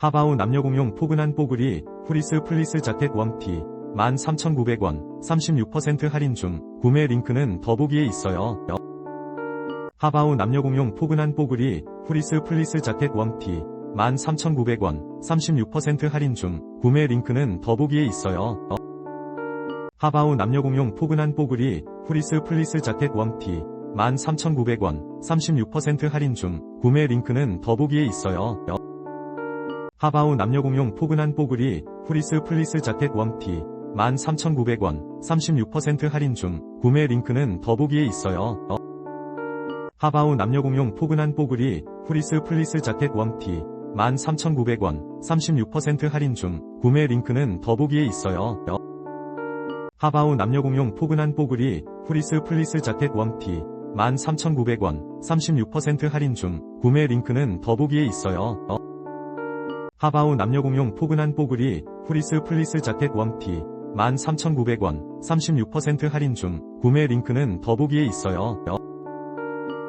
하바우 남녀공용 포근한 뽀글이 프리스 플리스 자켓 웜티 13,900원 36% 할인 중 구매 링크는 더보기에 있어요. 하바우 남녀공용 포근한 뽀글이 프리스 플리스 자켓 웜티 13,900원 36% 할인 중 구매 링크는 더보기에 있어요. 하바우 남녀공용 포근한 뽀글이 프리스 플리스 자켓 웜티 13,900원 36% 할인 중 구매 링크는 더보기에 있어요. 하바우 남녀공용 포근한 뽀글이 프리스 플리스 자켓 웜티 13,900원 36% 할인 중 구매 링크는 더보기에 있어요. 하바우 남녀공용 포근한 뽀글이 프리스 플리스 자켓 웜티 13,900원 36% 할인 중 구매 링크는 더보기에 있어요. 하바우 남녀공용 포근한 뽀글이 프리스 플리스 자켓 웜티 13,900원 36% 할인 중 구매 링크는 더보기에 있어요. 하바우 남녀공용 포근한 뽀글이 프리스 플리스 자켓 웜티 13,900원 36% 할인 중 구매 링크는 더보기에 있어요.